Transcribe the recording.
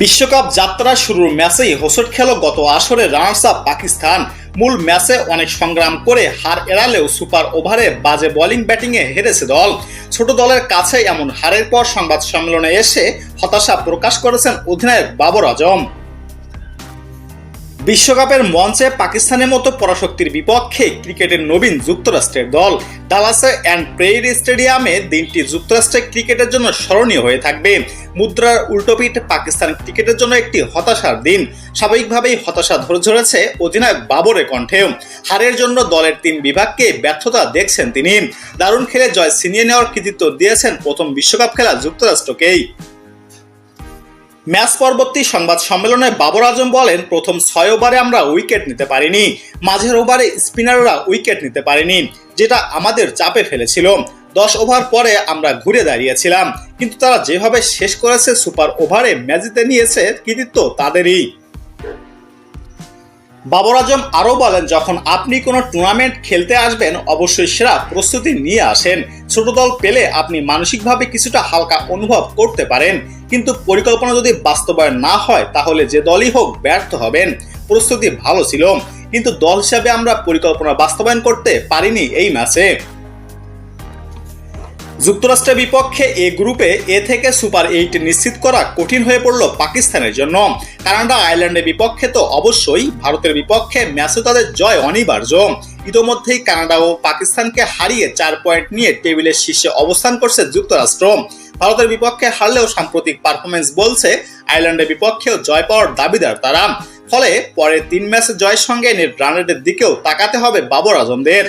বিশ্বকাপ যাত্রা শুরুর ম্যাচেই হোসট খেল গত আসরে রানার্স আপ পাকিস্তান। মূল ম্যাচে অনেক সংগ্রাম করে হার এড়ালেও সুপার ওভারে বাজে বোলিং ব্যাটিংয়ে হেরেছে দল। ছোট দলের কাছে এমন হারের পর সংবাদ সম্মেলনে এসে হতাশা প্রকাশ করেছেন অধিনায়ক বাবর আজম। বিশ্বকাপের মঞ্চে পাকিস্তানের মতো পরাশক্তির বিপক্ষে ক্রিকেটের নবীন যুক্তরাষ্ট্রের দল। ডালাসে অ্যান্ড প্রেইরি স্টেডিয়ামে দিনটি যুক্তরাষ্ট্রের ক্রিকেটের জন্য স্মরণীয় হয়ে থাকবে। মুদ্রার উল্টোপিঠ পাকিস্তান ক্রিকেটের জন্য একটি হতাশার দিন। স্বাভাবিকভাবেই হতাশা ধরে ধরেছে অধিনায়ক বাবরের কণ্ঠেও হারের জন্য দলের তিন বিভাগকে ব্যর্থতা দেখছেন তিনি। দারুণ খেলে জয় ছিনিয়ে নেওয়ার কৃতিত্ব দিয়েছেন প্রথম বিশ্বকাপ খেলা যুক্তরাষ্ট্রকেই। ম্যাচ পরবর্তী সংবাদ সম্মেলনে বাবর আজম বলেন, প্রথম ছয় ওভারে আমরা উইকেট নিতে পারিনি। মাঝের ওভারে স্পিনাররা উইকেট নিতে পারেনি, যেটা আমাদের চাপে ফেলেছিল। দশ ওভার পরে আমরা ঘুরে দাঁড়িয়েছিলাম, কিন্তু তারা যেভাবে শেষ করেছে সুপার ওভারে ম্যাচ জিতে নিয়েছে কৃতিত্ব তাদেরই। বাবর আজম আরও বলেন, যখন আপনি কোনো টুর্নামেন্ট খেলতে আসবেন, অবশ্যই সেরা প্রস্তুতি নিয়ে আসেন। ছোট দল পেলে আপনি মানসিকভাবে কিছুটা হালকা অনুভব করতে পারেন। কিন্তু পরিকল্পনা যদি বাস্তবায়ন না হয়, তাহলে যে দলই হোক ব্যর্থ হবেন। প্রস্তুতি ভালো ছিল। কিন্তু দল হিসাবে আমরা পরিকল্পনা বাস্তবায়ন করতে পারিনি এই ম্যাচে। যুক্তরাষ্ট্রের বিপক্ষে এ গ্রুপে এ থেকে সুপার এইট নিশ্চিত করা কঠিন হয়ে পড়ল পাকিস্তানের জন্য। কানাডা আয়ারল্যান্ডের বিপক্ষে তো অবশ্যই, ভারতের বিপক্ষে ম্যাচে তাদের জয় অনিবার্য। ইতোমধ্যেই কানাডা ও পাকিস্তানকে হারিয়ে চার পয়েন্ট নিয়ে টেবিলের শীর্ষে অবস্থান করছে যুক্তরাষ্ট্র। ভারতের বিপক্ষে হারলেও সাম্প্রতিক পারফরমেন্স বলছে, আয়ারল্যান্ডের বিপক্ষেও জয় পাওয়ার দাবিদার তারা। ফলে পরের তিন ম্যাচে জয়ের সঙ্গে নেট রানের দিকেও তাকাতে হবে বাবর আজমদের।